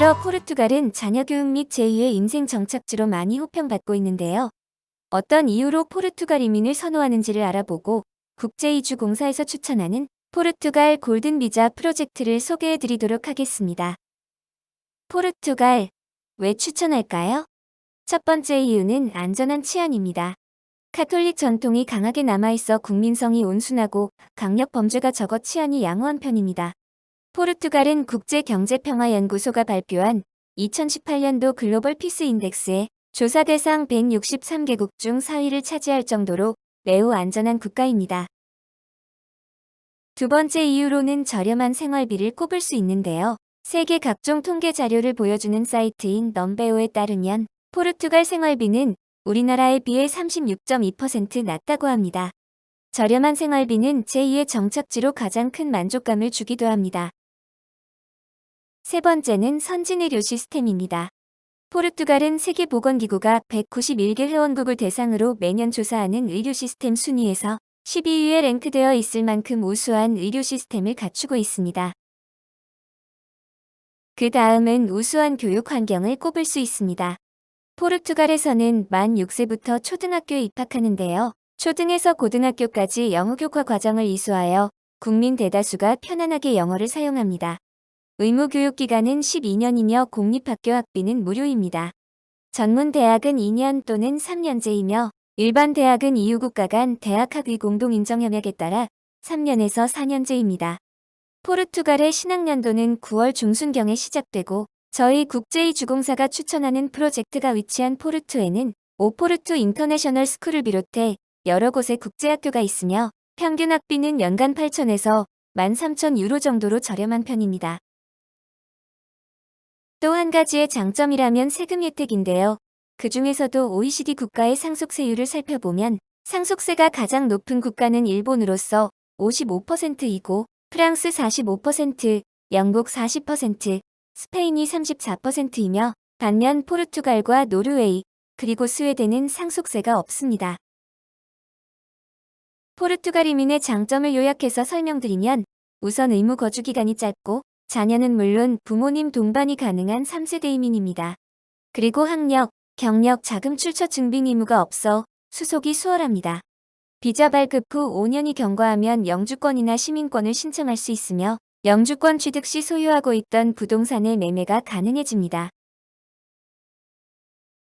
한국에서 포르투갈은 자녀 교육 및 제2의 인생 정착지로 많이 호평받고 있는데요. 어떤 이유로 포르투갈 이민을 선호하는지를 알아보고 국제이주공사에서 추천하는 포르투갈 골든 비자 프로젝트를 소개해 드리도록 하겠습니다. 포르투갈, 왜 추천할까요? 첫 번째 이유는 안전한 치안입니다. 카톨릭 전통이 강하게 남아있어 국민성이 온순하고 강력 범죄가 적어 치안이 양호한 편입니다. 포르투갈은 국제경제평화연구소가 발표한 2018년도 글로벌 피스 인덱스에 조사 대상 163개국 중 4위를 차지할 정도로 매우 안전한 국가입니다. 두 번째 이유로는 저렴한 생활비를 꼽을 수 있는데요. 세계 각종 통계 자료를 보여주는 사이트인 넘베오에 따르면 포르투갈 생활비는 우리나라에 비해 36.2% 낮다고 합니다. 저렴한 생활비는 제2의 정착지로 가장 큰 만족감을 주기도 합니다. 세 번째는 선진 의료 시스템입니다. 포르투갈은 세계보건기구가 191개 회원국을 대상으로 매년 조사하는 의료 시스템 순위에서 12위에 랭크되어 있을 만큼 우수한 의료 시스템을 갖추고 있습니다. 그 다음은 우수한 교육 환경을 꼽을 수 있습니다. 포르투갈에서는 만 6세부터 초등학교에 입학하는데요. 초등에서 고등학교까지 영어 교과 과정을 이수하여 국민 대다수가 편안하게 영어를 사용합니다. 의무 교육기간은 12년이며 공립학교 학비는 무료입니다. 전문 대학은 2년 또는 3년제이며 일반 대학은 EU 국가 간 대학학위 공동 인정 협약에 따라 3년에서 4년제입니다. 포르투갈의 신학년도는 9월 중순경에 시작되고 저희 국제이주공사가 추천하는 프로젝트가 위치한 포르투에는 오포르투 인터내셔널 스쿨을 비롯해 여러 곳의 국제학교가 있으며 평균 학비는 연간 8천에서 13,000 유로 정도로 저렴한 편입니다. 또 한 가지의 장점이라면 세금 혜택인데요. 그 중에서도 OECD 국가의 상속세율을 살펴보면 상속세가 가장 높은 국가는 일본으로서 55%이고 프랑스 45%, 영국 40%, 스페인이 34%이며 반면 포르투갈과 노르웨이, 그리고 스웨덴은 상속세가 없습니다. 포르투갈 이민의 장점을 요약해서 설명드리면 우선 의무 거주 기간이 짧고 자녀는 물론 부모님 동반이 가능한 3세대 이민입니다. 그리고 학력, 경력, 자금 출처 증빙 의무가 없어 수속이 수월합니다. 비자 발급 후 5년이 경과하면 영주권이나 시민권을 신청할 수 있으며 영주권 취득 시 소유하고 있던 부동산의 매매가 가능해집니다.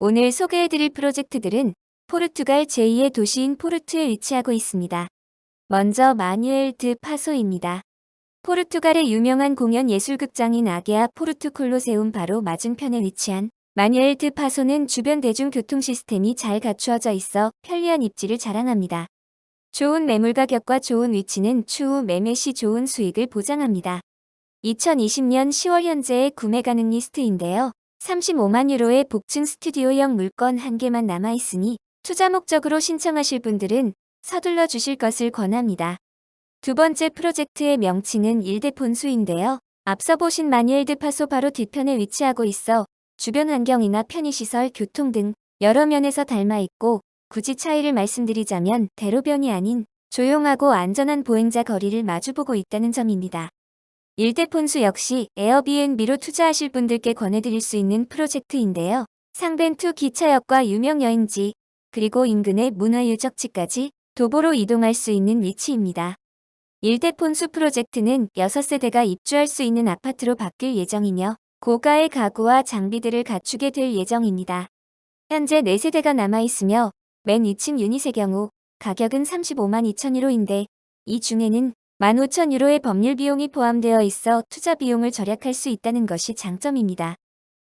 오늘 소개해드릴 프로젝트들은 포르투갈 제2의 도시인 포르투에 위치하고 있습니다. 먼저 마뉴엘 드 파소입니다. 포르투갈의 유명한 공연 예술극장인 아게아 포르투 콜로세움 바로 맞은편에 위치한 마뉴엘 드 파소는 주변 대중교통 시스템이 잘 갖추어져 있어 편리한 입지를 자랑합니다. 좋은 매물 가격과 좋은 위치는 추후 매매 시 좋은 수익을 보장합니다. 2020년 10월 현재의 구매 가능 리스트인데요. 35만 유로의 복층 스튜디오형 물건 한 개만 남아있으니 투자 목적으로 신청하실 분들은 서둘러 주실 것을 권합니다. 두 번째 프로젝트의 명칭은 일대폰수인데요. 앞서 보신 마니엘드 파소 바로 뒤편에 위치하고 있어 주변 환경이나 편의시설, 교통 등 여러 면에서 닮아 있고 굳이 차이를 말씀드리자면 대로변이 아닌 조용하고 안전한 보행자 거리를 마주보고 있다는 점입니다. 일대폰수 역시 에어비앤비로 투자하실 분들께 권해드릴 수 있는 프로젝트인데요. 상벤투 기차역과 유명 여행지, 그리고 인근의 문화유적지까지 도보로 이동할 수 있는 위치입니다. 일대폰수 프로젝트는 6세대가 입주할 수 있는 아파트로 바뀔 예정이며 고가의 가구와 장비들을 갖추게 될 예정입니다. 현재 4세대가 남아있으며 맨 2층 유닛의 경우 가격은 35만 2천 유로인데 이 중에는 15,000 유로의 법률 비용이 포함되어 있어 투자 비용을 절약할 수 있다는 것이 장점입니다.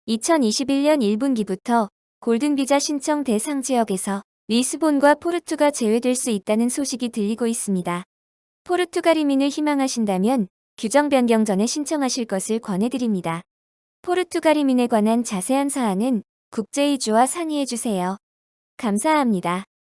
2021년 1분기부터 골든비자 신청 대상 지역에서 리스본과 포르투가 제외될 수 있다는 소식이 들리고 있습니다. 포르투갈 이민을 희망하신다면 규정 변경 전에 신청하실 것을 권해드립니다. 포르투갈 이민에 관한 자세한 사항은 국제이주와 상의해주세요. 감사합니다.